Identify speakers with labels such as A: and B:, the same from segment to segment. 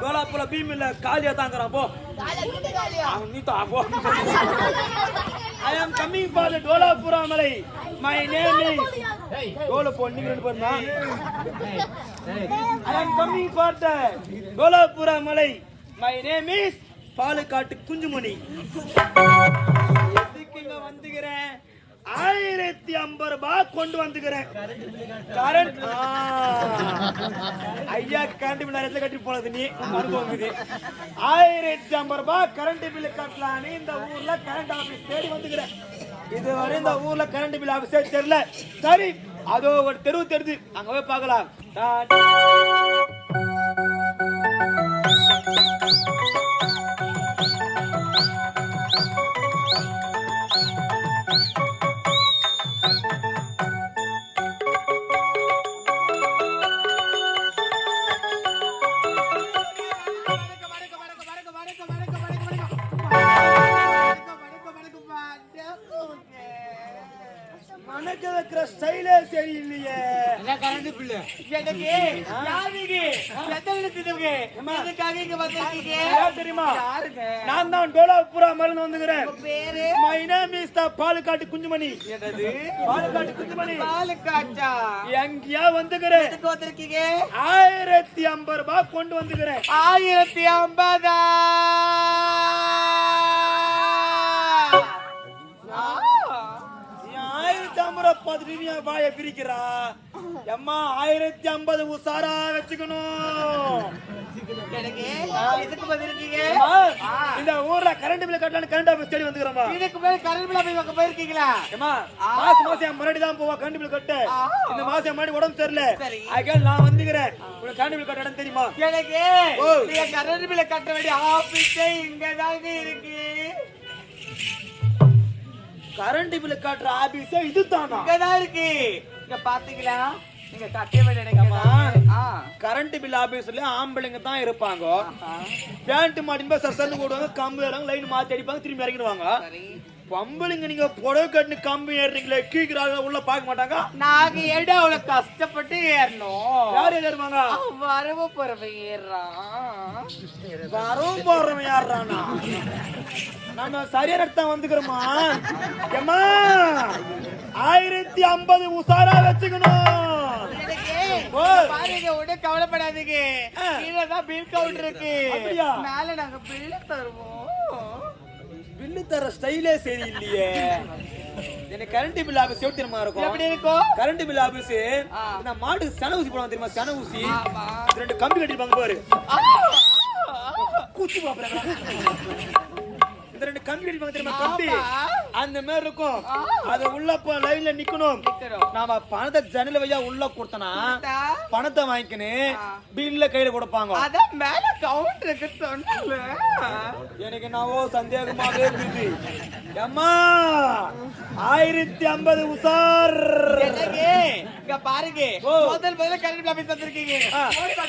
A: டோலாபுரா beam இல்ல காலியா தாங்கறான் போ. நீ தான் போ. ஐ அம் கமிங் ஃபார் த டோலாபுரா மலை மை நேம் இஸ் டோல போ நீங்க ரெண்டு பேரும் தான். ஐ அம் கமிங் ஃபார் த டோலாபுரா மலை மை நேம் இஸ் பாலக்காட்டு குஞ்சுமணி. எதுக்கு இங்க வந்துக்கிறேன்? ஆயிரத்தி ஐம்பது ரூபாய் கொண்டு வந்துக்கிறேன். கரண்ட் ஐயா கரண்ட் பில் இடத்துல கட்டி போனது நீ. அனுபவம் ஆயிரத்தி ஐம்பது ரூபாய் கரண்ட் பில் கட்டலான்னு இந்த ஊர்ல கரண்ட் ஆபீஸ் தேடி வந்துக்கிறேன் இதுவரை இந்த ஊர்ல கரண்ட் பில் ஆபீஸே தெரியல. சரி அதோ ஒரு தெருவு தெரிஞ்சு அங்க போய் பார்க்கலாம். Thank you.
B: எனக்கு யாருக்கு? எத்தனை இடத்துக்கு எதுக்காக இங்க வந்திருக்கீங்க?
A: யார் தெரியுமா? நான் தான் டோலாபுரா மருந்து வந்துக்கிறேன்.
B: பேரு?
A: My name is the Palukkattu Kunjumani.
B: என்னது?
A: பாலுக்காட்டு குஞ்சுமணி.
B: பாலுக்காட்டா?
A: எங்கயா வந்துக்கிறேன்?
B: எதுக்கு வந்திருக்கீங்க?
A: ஆயிரத்தி ஐம்பது ரூபாய் கொண்டு வந்துக்கிறேன்.
B: ஆயிரத்தி ஐம்பதா?
A: ஆயிரத்தி ஐம்பது ரூபாய் நீ என் வாயை பிரிக்கிறா? எம்மா ஆயிரத்தி ஐம்பது உசாரா வச்சுக்கணும். இந்த ஊர்ல கரண்ட் பில் கட்டலான்னு கரண்ட் ஆபீஸ் தேடி வந்துக்கிறோமா
B: இதுக்கு மேல கரண்ட் பில் பக்கம் போயிருக்கீங்களா?
A: ஏமா மாசம் மாசம் முன்னாடி தான் போவா கரண்ட் பில் கட்ட. இந்த மாசம் முன்னாடி உடம்பு சரியில்லை.
B: சரி.
A: அதுக்காக நான் வந்துக்கிறேன் உனக்கு கரண்ட் பில் கட்ட இடம் தெரியுமா
B: எனக்கு. நீங்க கரண்ட் பில்ல கட்ட வேண்டிய ஆபீஸே இங்க தாங்க இருக்கு.
A: கரண்ட் பில் கட்டுற ஆபீஸ் இது தானா
B: இங்கதான் இருக்கு. இங்க பாத்தீங்களா? நீங்க கட்ட வேண்டிய இடம்
A: ஆமா.
B: இங்கதான். ஆ.
A: கரண்ட் பில் ஆபீஸ்ல ஆம்பளைங்க தான் இருப்பாங்க. பேண்ட் மாட்டின்பா சர்சன்னு போடுவாங்க கம்பு ஏறாங்க லைன் மாத்தி அடிப்பாங்க திரும்பி இறங்கிடுவாங்க பொம்பளைங்க நீங்க புடவை கட்டு கம்பி ஏறுறீங்களே கீக்கிறாங்க உள்ள பார்க்க மாட்டாங்க?
B: நாங்க ஏடா அவ்வளவு கஷ்டப்பட்டு ஏறணும்.
A: யார் ஏறுவாங்க?
B: வரவு போறவ ஏறான்
A: வரும் போறவன் யாருறானா நம்ம சரியான இடத்தான் வந்துக்கிறோமா? ஏம்மா? ஆயிரத்தி ஐம்பது உசாரா வச்சுக்கணும்.
B: உடனே கவலைப்படாதீங்க. கீழதான் பில் கவுண்டர் இருக்கு? மேல நாங்க பில் தருவோம்.
A: பில்லு தர ஸ்டைலே சரியில்லையே. எனக்கு கரண்ட் பில் ஆபீஸ் எப்படி தெரியுமா இருக்கும்?
B: எப்படி இருக்கும்
A: கரண்ட் பில் ஆபீஸ். இந்த மாட்டுக்கு சன ஊசி போடுவாங்க தெரியுமா? சன ஊசி. ரெண்டு கம்பி கட்டிருப்பாங்க பாரு. குச்சி பாப்புறாங்க இந்த ரெண்டு கம்பி கட்டிருப்பாங்க தெரியுமா கம்பி. அந்த மாதிரி இருக்கும். அது உள்ள லைன்ல நிக்கணும். நாம பணத்தை ஜன்னல வையா உள்ள கொடுத்தனா. பணத்தை வாங்கிக்கின்னு
B: ஆ.
A: பில்ல கையில கொடுப்பாங்க
B: அதான் மேல கவுண்டர் இருக்கு சொன்னல
A: எனக்கு நாவோ சந்தேகமாவே இருக்குது அம்மா ஆயிரத்தி ஐம்பது உசார்
B: இங்க பாருங்க. முதல் முதல்ல கரண்ட் ஆபீஸ் வந்திருக்கீங்க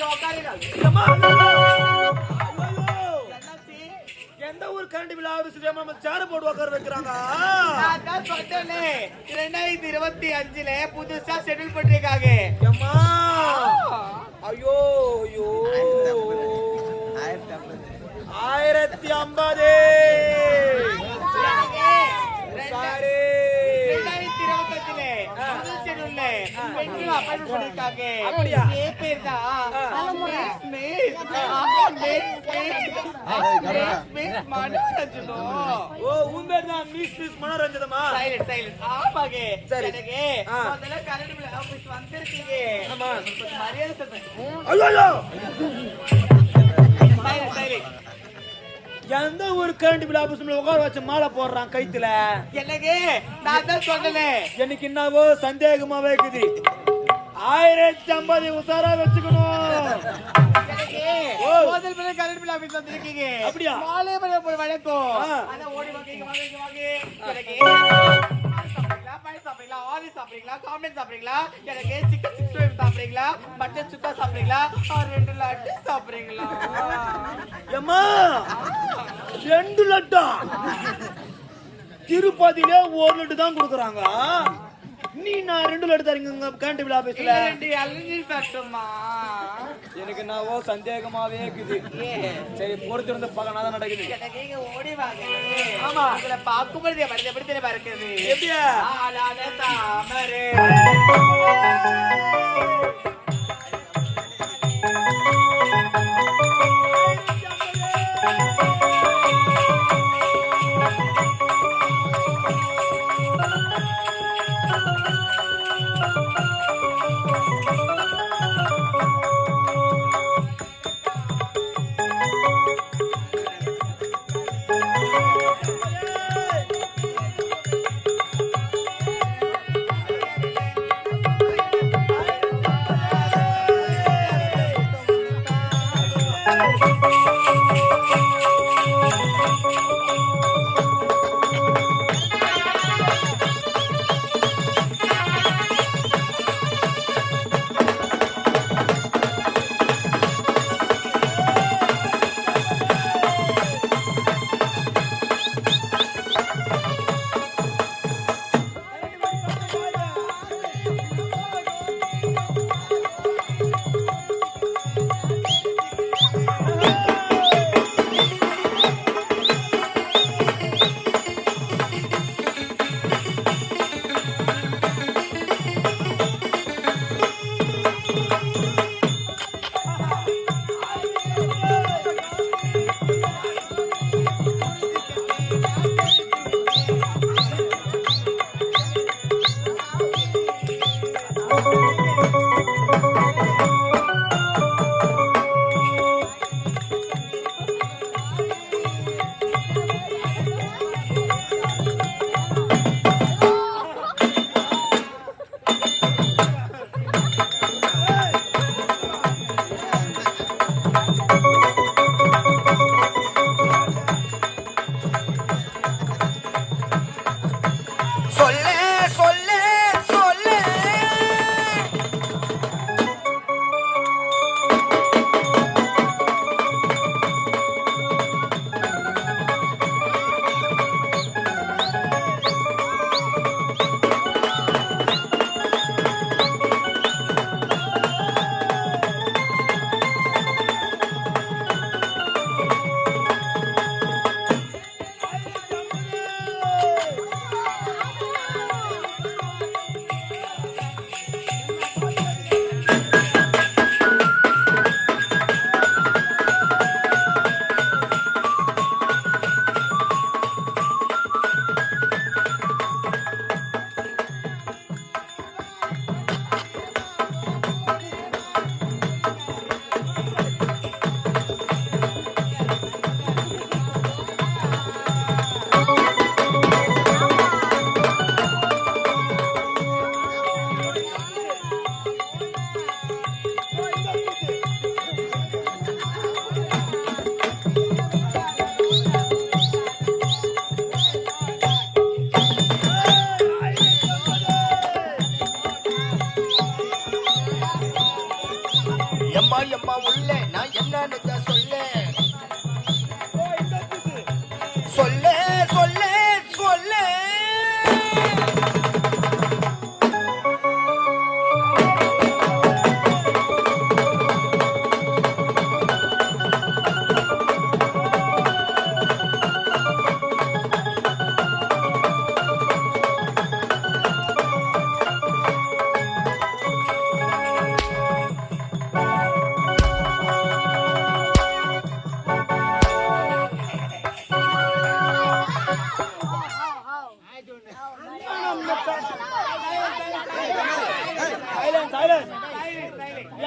B: உட்காருங்க.
A: எந்த ஊர் கரண்ட் பில் ஆபீஸ் நம்ம சேர போட்டு உட்கார வைக்கிறாங்க.
B: நான் இரண்டாயிரத்தி இருபத்தி அஞ்சுல புதுசா ஷெட்யூல் பண்ணிருக்காங்க.
A: அம்மா ஐயோ ஐயோ. ஆயிரத்தி ஐம்பது சாரி
B: ரெண்டாயிரத்தி இருபத்தஞ்சுல புது ஷெட்யூல்ல பெண்கள் அப்பாயின்மெண்ட் பண்ணிருக்காங்க
A: அப்படியா?
B: ஏ பேர் தான்
A: ஆ.
B: Miss miss miss miss Manoranjanam
A: ஓ உன் பேர் தான் மிஸ் மிஸ் மனோரஞ்சனமா
B: சைலண்ட் சைலண்ட் ஆமாங்க.
A: சரி.
B: எனக்கு
A: ஆ.
B: முதல்ல கரண்ட் ஆபீஸ் வந்திருக்கீங்க.
A: ஆமா.
B: கொஞ்சம் மரியாதை சொல்றேன்.
A: ஐயோ எந்த ஒரு கரண்ட் பில் ஆபீஸ்ல உட்கார வச்சு மாலை போடுறான் கைத்துல?
B: எனக்கு நான் தான் சொன்னேன்
A: எனக்கு என்னவோ சந்தேகமாவே இருக்குது. ஆயிரத்தி ஐம்பது உசாரா வச்சுக்கணும்.
B: முதல் முதல்ல கரண்ட் பில் ஆபீஸ் வந்திருக்கீங்க.
A: அப்படியா?
B: மாலை மலை போய் வணக்கம். அதான் ஓடி வாங்க வாங்க சாப்பாடு எனக்கு சாப்பிடுறீங்களா? ஆவி சாப்பிடுறீங்களா? காம்ப்ளெட் சாப்பிடுறீங்களா? எனக்கு சிக்கன் சிக்ஸ்டி ஃபைவ் சாப்பிடுறீங்களா? மட்டன் சுக்கா சாப்பிடுறீங்களா? ஆ, ரெண்டு லட்டு சாப்பிடுறீங்களா?
A: ஏம்மா ரெண்டு லட்டா? திருப்பதியில ஒரு லட்டு தான் கொடுக்குறாங்க. நீ நான் ரெண்டு லட்டு தரீங்க கேண்டீன் ஆபீஸ்ல
B: இல்ல, ரெண்டு இளநீர் தட்டுமா?
A: எனக்கு என்னவோ சந்தேகமாவே இருக்குது. சரி பொறுத்து இருந்து பார்க்க தான் நடக்குது.
B: ஓடி வாங்க.
A: ஆமா.
B: உங்களை பார்க்கும்போது என் மனது எப்படி தெரியுமா இருக்குது?
A: எப்படியா?
B: தாமரை.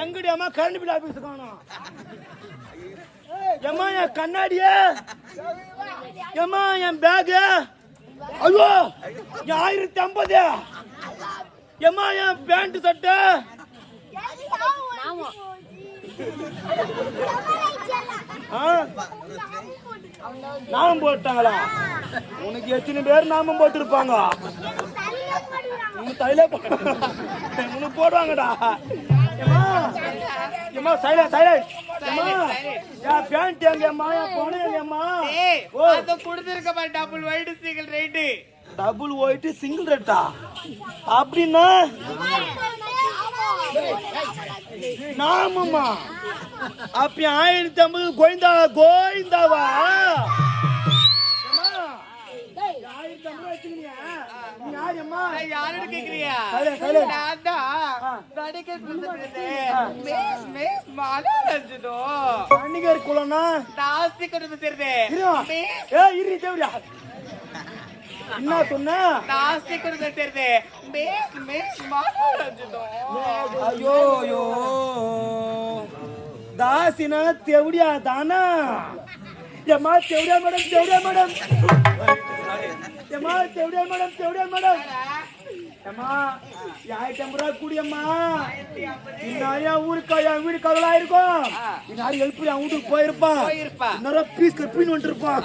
A: எங்கடி அம்மா கரண்ட் பில் ஆபீஸ் காணும் எம்மா என் கண்ணாடியே? எம்மா என் பேகு ஐயோ என் ஆயிரத்தி ஐம்பது. ஏம்மா என் பேண்ட் சட்டை? ஆ? நாமம் போட்டாங்களா? உனக்கு எத்தனை பேர் நாமம் போட்டிருப்பாங்க? போ- உனக்கு போடுவாங்கடா. சைலண்ட் சைலண்ட் ஏம்மா? என் பேண்ட் எங்கம்மா என் பொண்ணு எங்கம்மா
B: ஏய்
A: ஓ.
B: அத குடுத்திருக்க பாரு double white single rate
A: double white single ரெட்டா அப்படின்னா? நாமம்மா. அப்ப ஆயிரத்தி ஐம்பது கோவிந்தா கோவிந்தாவா
B: நான் தான் நடிகை மிஸ் மிஸ் மாலா ரஞ்சிதோ
A: அன்னிகர் குலம்னா? இருமா.
B: மிஸ்.
A: ஏய், இரு, தேவடியா. என்ன சொன்ன?
B: நாஸ்தி கொடுத்து தெரியுது மிஸ் மிஸ் மாலா ரஞ்சிதோ
A: ஐயோ ஐயோ. தாசினா தெவடியா தானா? ஏமா தெவடியா மேடம் தெவடியா மேடம்? ஏமா தெவடியா மேடம் தெவடியா மேடம்? வீடு இருக்கும். யாரும் அவன் வீட்டுக்கு போயிருப்பான் இன்னொரு பீஸ் கப்பின்னு வந்துருப்பான்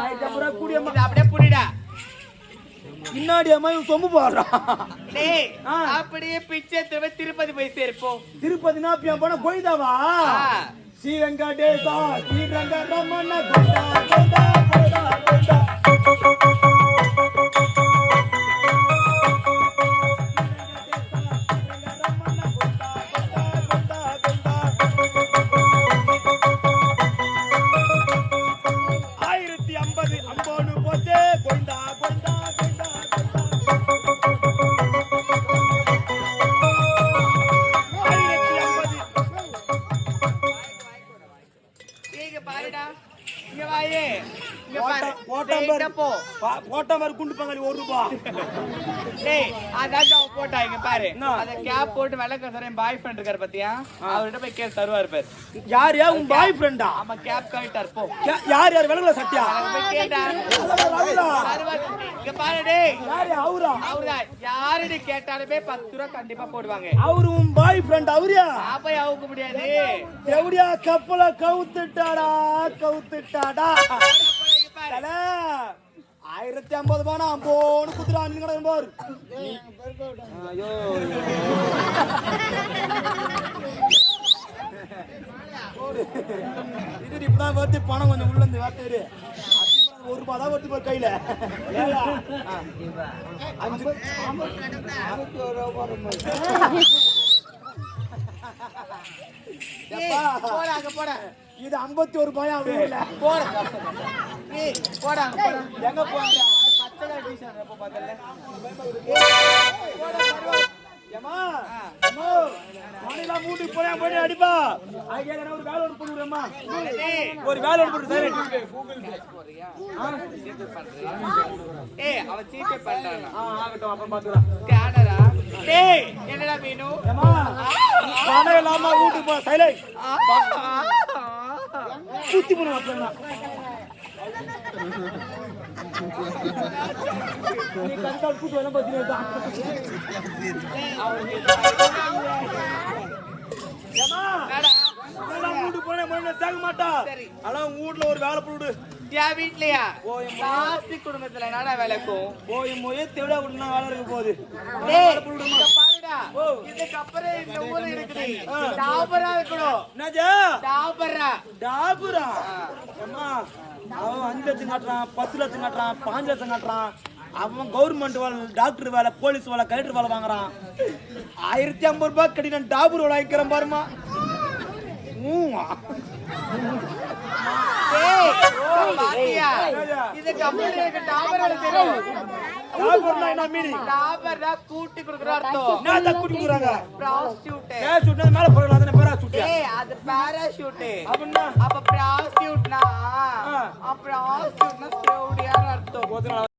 A: ஆயிரத்தி ஐம்பது கூடியம்மா
B: அப்படியே புரியடா
A: பின்னாடி அம்மா இவன் சொம்பு போடுறான்
B: அப்படியே பிச்சை திரும்ப திருப்பதி போய் சேர்ப்போம். திருப்பதினா பியா போனா
A: கோயிதாவா?
B: ஸ்ரீரங்கடேசா ஸ்ரீரங்க போ.
A: போட்டா மாதிரி குண்டு பங்காளி ஒரு ரூபா.
B: டேய் அதான் அவன் போட்டா இங்க பாரு.
A: என்ன?
B: அத கேப் போட்டு விளக்க சார் என் பாய் ஃப்ரெண்ட் இருக்காரு பாத்தியா? அவர்கிட்ட போய் கேஸ் தருவாரு பேர்.
A: யார் யா உன் பாய் ஃப்ரெண்டா
B: ஆமா கேப் கவிட்டார் போ.
A: யார் யார்? சட்டியா
B: அவன் போய் கேட்டா?
A: அவரா?
B: இங்க பாரு டேய்.
A: யார் அவரா?
B: அவர்தான். யாருன்னு கேட்டாலுமே பத்து ரூபா கண்டிப்பா போடுவாங்க.
A: அவரு உன் பாய் ஃப்ரெண்ட் அவரியா?
B: போய் அவுக்க முடியாது
A: எப்படியா கப்பல கவுத்துட்டாடா கவுத்துட்டாடா. தல, ஆயிரத்தி ஐம்பது ரூபானா அம்போன்னு குத்துறா நீங்க கிடக்கு பாரு. ஐயோ. இது இப்பதான் வருது பணம் கொஞ்சம் உள்ள இருந்து வார்த்தை ஒரு ரூபாய் தான் வருது பாரு கையில. அஞ்சு
B: போடா அங்க போடா.
A: இது ஐம்பத்தி ஒரு ரூபாயா? இல்ல.
B: போடா. போடா போடா.
A: எங்க போறீங்க
B: பச்சை கலர் டிஷர்ட் எப்போ பார்த்தல
A: ஏமா அம்மா மணிலா மூடி போறேன் போய் அடிப்பா. ஐயா நான் ஒரு வேலை பண்ணுறேம்மா ஒரு வேலை ஒன்று பண்ணு சரி.
B: ஏய் அவன் ஜிபே பண்றானா
A: ஆ ஆகட்டும் அப்புறம் பார்த்துக்கலாம்.
B: ஸ்கேனரா டேய் என்னடா வேணும்
A: ஏமா பணம் இல்லாம வீட்டுக்கு போ சைலண்ட் சுத்தி போன அப்புறம் வீட்டுல ஒரு வேலை போடு
B: என் வீட்லயா. ஜாஸ்தி குடும்பத்துல என்னடா வேலைக்கும்
A: போய் மொழியே தேவையா விட்டுனா வேலை இருக்க போகுது
B: இதுக்கப்புறம் இந்த இருக்குது டாபரா இருக்கணும் டாபரா
A: அம்மா அவன் அஞ்சு லட்சம் காட்டுறான் பத்து லட்சம் காட்டுறான் பாஞ்சு லட்சம் காட்டுறான். அவன் கவர்மெண்ட் வேலை டாக்டர் வேலை போலீஸ் வேலை கலெக்டர் வேலை வாங்குறான். ஆயிரத்தி ஐம்பது ரூபாய் கட்டி நான் டாபூர் வேலை வாங்கிக்கிறேன் பாருமா
B: கூட்டி
A: கொடுக்குறாங்க? மேல அதனை பேரா சுட்டியா
B: ஏய் அது பாராஷூட்
A: அப்படின்னா?
B: அப்ப ப்ராஸ்டியூட்னா
A: ஆ.
B: ப்ராஸ்டியூட்னா தேவடியான அர்த்தம்.